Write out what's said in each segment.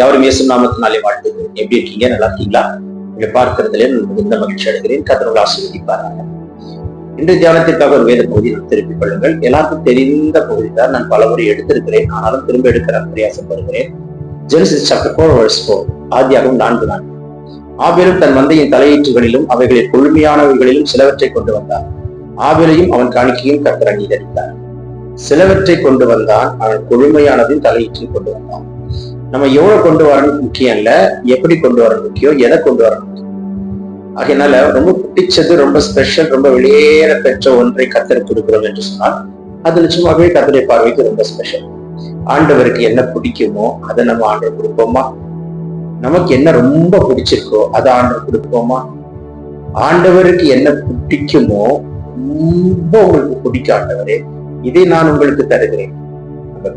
யாரும் இயேசு நாமத்தினாலே வாழ்த்துது எப்படி இருக்கீங்க? நல்லா இருக்கீங்களா? இங்க பார்க்கறதுல மிகுந்த மகிழ்ச்சி அடைகிறேன். கதனோட ஆசீர்வதிப்பாராங்க இன்று தியானத்திற்காக ஒரு வேத பகுதி நான் திருப்பிக் கொள்ளுங்கள். எல்லாருக்கும் தெரிந்த பகுதி தான் நான் பல முறை எடுத்திருக்கிறேன். ஆனாலும் திரும்ப எடுக்கிற பிரயாசப்படுகிறேன் Genesis chapter four verse four ஆதியாகவும் நான்கு நான்கு. ஆபேலும் தன் மந்தையின் தலையீற்றுகளிலும் அவைகளில் கொழுமையானவைகளிலும் சிலவற்றை கொண்டு வந்தான். ஆபேலையும் அவன் காணிக்கையும் கத்தர் அங்கீகரித்தார். சிலவற்றை கொண்டு வந்தான். அவன் கொழுமையானதையும் தலையீற்றில் கொண்டு வந்தான். நம்ம எவ்வளவு கொண்டு வரணும் முக்கியம் இல்ல எப்படி கொண்டு வரணும் முக்கியம் எதை கொண்டு வரணும் அதனால ரொம்ப பிடிச்சது ரொம்ப ஸ்பெஷல் ரொம்ப வெளியேற பெற்ற ஒன்றை கத்தர் கொடுக்கிறோம் என்று சொன்னால் அது நிச்சயமாகவே கத்தரை பார்வைக்கு ரொம்ப ஸ்பெஷல் ஆண்டவருக்கு என்ன பிடிக்குமோ அதை நம்ம ஆண்டவர் கொடுப்போமா? நமக்கு என்ன ரொம்ப பிடிச்சிருக்கோ அதை ஆண்டவர் கொடுப்போமா? ஆண்டவருக்கு என்ன பிடிக்குமோ ரொம்ப உங்களுக்கு பிடிக்க ஆண்டவரே இதை நான் உங்களுக்கு தருகிறேன். நம்பர்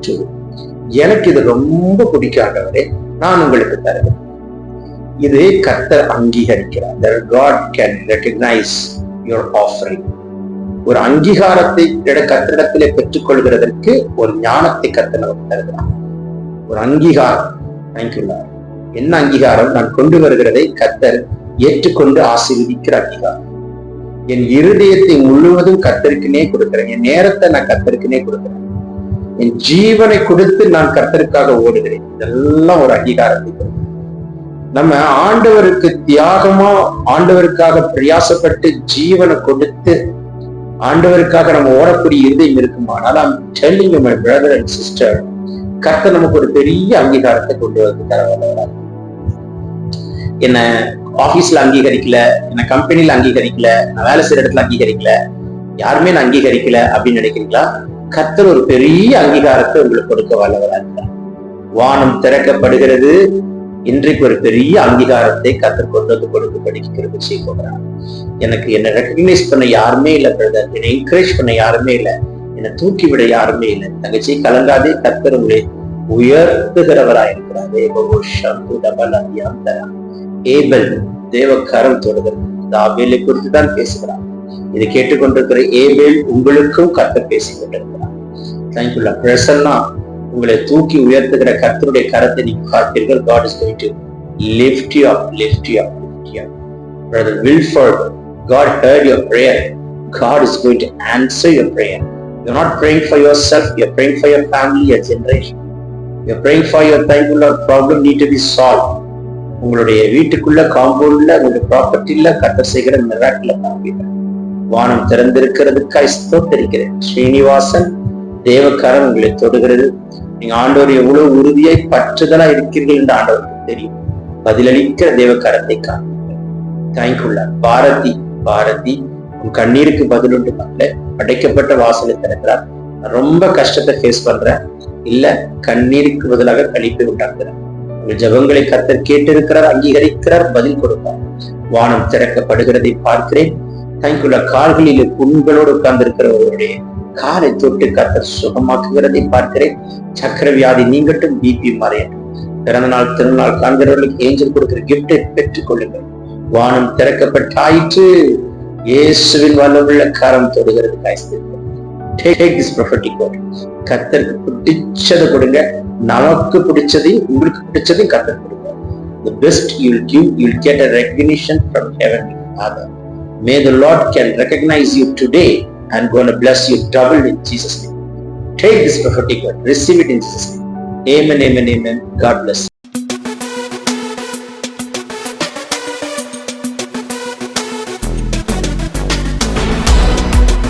எனக்கு இது ரொம்ப பிடிக்காதவரே நான் உங்களுக்கு தருகிறேன் இது கர்த்தர் அங்கீகரிக்கிறார். God can recognise your offering ஒரு அங்கீகாரத்தை கத்திடத்திலே பெற்றுக்கொள்கிறதற்கு ஒரு ஞானத்தை கர்த்தர் நமக்கு தருகிறார். ஒரு அங்கீகாரம். தேங்க்யூ என்ன அங்கீகாரம்? நான் கொண்டு வருகிறதை கர்த்தர் ஏற்றுக்கொண்டு ஆசீர்வதிக்கிற அங்கீகாரம். என் இருதயத்தை முழுவதும் கத்தருக்குனே கொடுக்கிறேன். என் நேரத்தை நான் கத்தருக்குனே கொடுக்கிறேன். என் ஜீவனை கொடுத்து நான் கர்த்தருக்காக ஓடுகிறேன். இதெல்லாம் ஒரு அங்கீகாரத்தை நம்ம ஆண்டவருக்கு தியாகமா ஆண்டவருக்காக பிரயாசப்பட்டு ஜீவனை கொடுத்து ஆண்டவருக்காக நம்ம ஓடக்கூடிய இருதயம் இருக்குமானால் I'm telling my brother and sister கர்த்தர் நமக்கு ஒரு பெரிய அங்கீகாரத்தை கொண்டு வந்து தர வல்லவராக என்ன ஆபீஸ்ல அங்கீகரிக்கல என்ன கம்பெனில அங்கீகரிக்கல நான் வேலை செய்யற இடத்துல அங்கீகரிக்கல யாருமே நான் அங்கீகரிக்கல அப்படின்னு நினைக்கிறீங்களா? கத்தர் ஒரு பெரிய அங்கீகாரத்தை உங்களுக்கு கொடுக்க வல்லவரா வானம் திறக்கப்படுகிறது. இன்றைக்கு ஒரு பெரிய அங்கீகாரத்தை கத்தர் கொண்டு வந்து கொடுக்க படிக்கிறது செய்ய போகிறார் எனக்கு என்ன ரெக்கக்னைஸ் பண்ண யாருமே இல்லை பிரதர் என்னை என்கரேஜ் பண்ண யாருமே இல்லை. என்னை தூக்கி விட யாருமே இல்லை. தங்கச்சி கலங்காதே கத்தர் உங்களை உயர்த்துகிறவராயிருக்கிறார் ஏபல் தேவ கரம் தொடுகிறது. இந்த குறித்து தான் பேசுகிறார். இதை கேட்டுக்கொண்டிருக்கிற ஏபேல் உங்களுக்கும் கத்த பேசி கொண்டிருக்கிறார் தேங்க்யூல பிரசன்னா உங்களை தூக்கி உயர்த்துகிற கத்தருடைய கரத்தை நீங்க பார்ப்பீர்கள் God is going to lift you up lift you up lift you up brother Wilfred God heard your prayer. God is going to answer your prayer. You're not praying for yourself, you're praying for your family, your generation. You're praying for your thank you Lord problem need to be solved. உங்களுடைய வீட்டுக்குள்ள காம்பவுண்ட்ல உங்களுடைய ப்ராப்பர்ட்டில கட்ட செய்கிற மிராக்கில் காண்பீர்கள் வானம் திறந்திருக்கிறதுக்காய் ஸ்தோத்தரிக்கிறேன் ஸ்ரீனிவாசன் தேவக்காரன் உங்களை தொடுகிறது. நீங்க ஆண்டோர் எவ்வளவு உறுதியாய் பற்றுதலா இருக்கிறீர்கள் என்று ஆண்டவருக்கு தெரியும். பதிலளிக்கிற தேவக்காரத்தை காண்பீர்கள். பாரதி பாரதி உன் கண்ணீருக்கு பதில் உண்டு பண்ணல அடைக்கப்பட்ட வாசலை திறக்கிறார் ரொம்ப கஷ்டத்தை ஃபேஸ் பண்றேன். இல்ல கண்ணீருக்கு பதிலாக கழிப்பை உண்டாக்குறார் உங்கள் ஜபங்களை கத்தர் கேட்டிருக்கிறார் அங்கீகரிக்கிறார் பதில் கொடுப்பார். வானம் திறக்கப்படுகிறதை பார்க்கிறேன். தங்களுடைய கால்களில் புண்களோடு உட்கார்ந்து ஒருவருடைய காலை தொட்டு கத்தர் சுகமாக்குகிறதை பார்க்கிறேன். சக்கர வியாதி நீங்கட்டும் பிபி மறையட்டும் பிறந்த நாள் திருநாள் காண்கிறவர்களுக்கு ஏஞ்சல் கொடுக்கிற கிஃப்டை பெற்றுக் கொள்ளுங்கள் வானம் திறக்கப்பட்டாயிற்று. இயேசுவின் வல்லமுள்ள காரம் தொடுகிறது கத்தருக்கு பிடிச்சதை கொடுங்க. நமக்கு பிடிச்சதையும் உங்களுக்கு பிடிச்சதையும் கத்தர் கொடுங்க the best you'll give you'll get a recognition from heavenly father. May the lord can recognize you today and to bless you double in jesus name. Take this prophetic word receive it in jesus name. Amen amen amen. God bless